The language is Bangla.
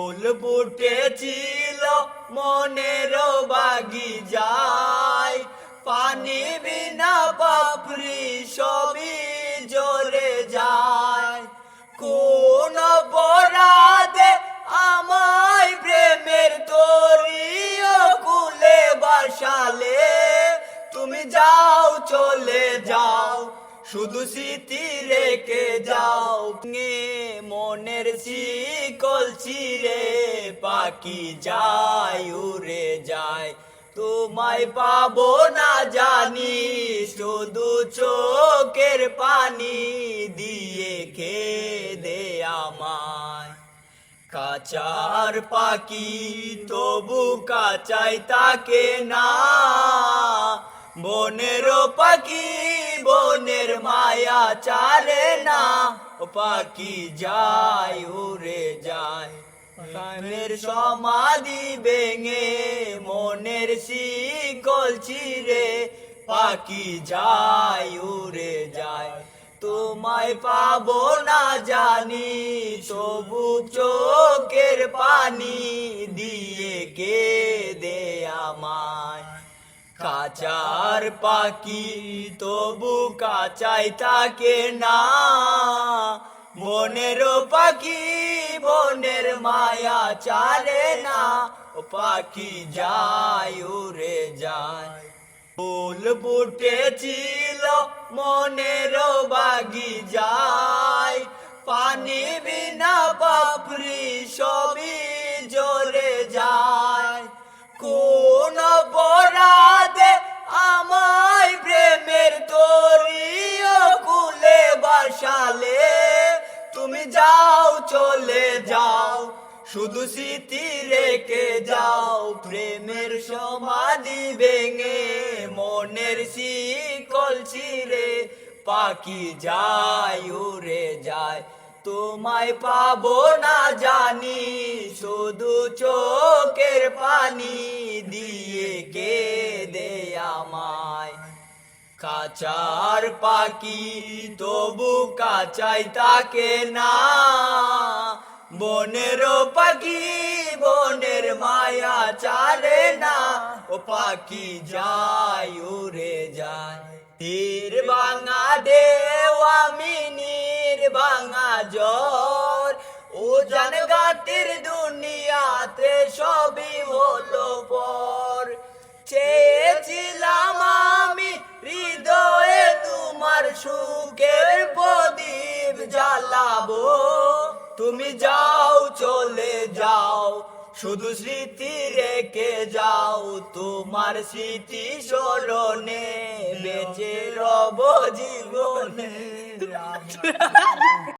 ফুল ফুটেছিল, মনের বাগি যায়। পানি বিনা পাপড়ি সবই জলে যায়। কোন বরাদে আমায় প্রেমের তরিও কুলে বাসালে, তুমি যাও চলে যাও। শুধু স্মৃতি রেখে যাও মনের শিকল ছিঁড়ে, পাখি যায়, উড়ে যায়। তোমায় পাবো না জানি, শুধু চোখের পানি দিয়ে খেয়ে দে আমায়। কাচার পাখি তবু কাচাই তাকে না, বনেরও পাখি বনের মায়া চারে না, ও পাখি যায়, উড়ে যায়। প্রেমের সমাধি ভেঙে মনের শিকল ছিঁড়ে পাখি যায়, উড়ে যায়। তোমায় পাবো না জানি, তবু চোখের পানি দিয়ে কে দে আমায়। কাচার পাখি তবু কাচাই থাকে না। বনের পাখি, বনের মায়া চালে না। পাখি যায়, উড়ে যায়। ফুল ফুটেছিল মনের বাগি যায়। পানি বাসালে তুমি যাও, চলে যাও। শুধু স্মৃতি রেখে যাও, প্রেমের সমাধি ভেঙে, মনের শিকল ছিঁড়ে, পাখি যায়, উড়ে যায়। তোমায় পাবো না জানি, শুধু চোখের পানি দিয়ে কে দে আমায়। কাচার পাখি, তবু কাচাই তাকে না। বনের পাখি, বনের মায়া চারে না। ও পাখি যায়, উড়ে যায়। তীর ভাঙা দেও আমি নীর জ্বর। ও জান গাতির দুনিয়াতে সবই হলো সুখের প্রদীপ জ্বালাবো। তুমি যাও, চলে যাও, শুধু স্মৃতি রেখে যাও। তোমার স্মৃতি স্মরণে বেঁচে রব জীবনে।